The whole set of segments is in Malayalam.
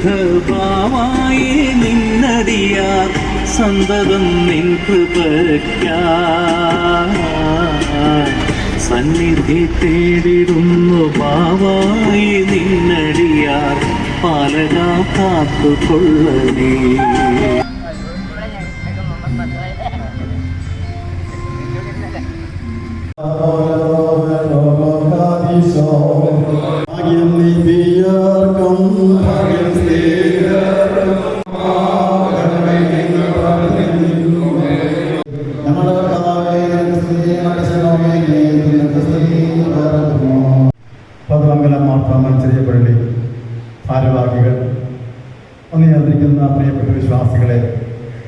പരിശുദ്ധഭാവായി നിന്നടിയാർ സന്തതം നിൻ കൃപക്ക സന്നിധി തേടിടുന്നു ഭാവായി നിന്നടിയാർ പാലക കാത്തുകൊള്ളണേ. നിയന്ത്രിക്കുന്ന പ്രിയപ്പെട്ട വിശ്വാസികളെ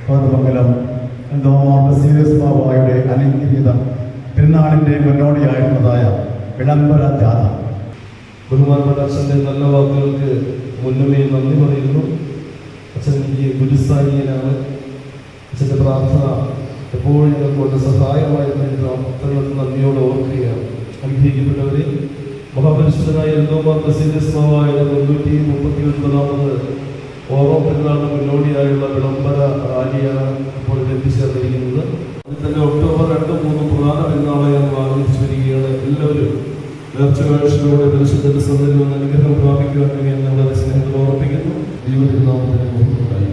കോതമംഗലം സീരിയസ് ബാബായുടെ അനുഗ്രഹീത പെരുന്നാളിന്റെ മുന്നോടിയായിട്ടുള്ളതായ വിളംബര ജാഥ. ബഹുമാനപ്പെട്ട അച്ഛന്റെ നല്ല വാക്കുകൾക്ക് മുന്നമേ നന്ദി പറയുന്നു. അച്ഛൻ എനിക്ക് ഗുരുസ്ഥാനീയനാണ് അച്ഛന്റെ പ്രാർത്ഥന എപ്പോഴും ഞങ്ങൾക്ക് സഹായമായി ഭക്തങ്ങൾക്ക് നന്ദിയോടെ ഓർക്കുകയാണ്. അനുഗ്രഹിക്കപ്പെട്ടവരെ മഹാപരിശുദ്ധനായ എന്തോ മാർഗ സീരിയസ് മാവായ മുന്നൂറ്റി മുപ്പത്തി ഒൻപതാമത് ഓറോ പെരുന്നാളിന് മുന്നോടിയായുള്ള വിളംബര റാലിയാണ് ഇപ്പോൾ എത്തിച്ചേർന്നിരിക്കുന്നത്. അതിൽ തന്നെ ഒക്ടോബർ രണ്ടും മൂന്നും പ്രധാന പെരുന്നാളെ നമ്മൾ ആഗ്രഹിച്ചു വരികയാണ് എല്ലാവരും നേർച്ചകാഴ്ചയിലൂടെ പരിശുദ്ധന്റെ സന്നിധിയിൽ നിന്ന് അനുഗ്രഹം പ്രാപിക്കുവാൻ വേണ്ടി സ്നേഹത്തിൽ ഓർപ്പിക്കുന്നു. ദൈവത്തിന്റെ നാമത്തിന് മുഹൂർത്തം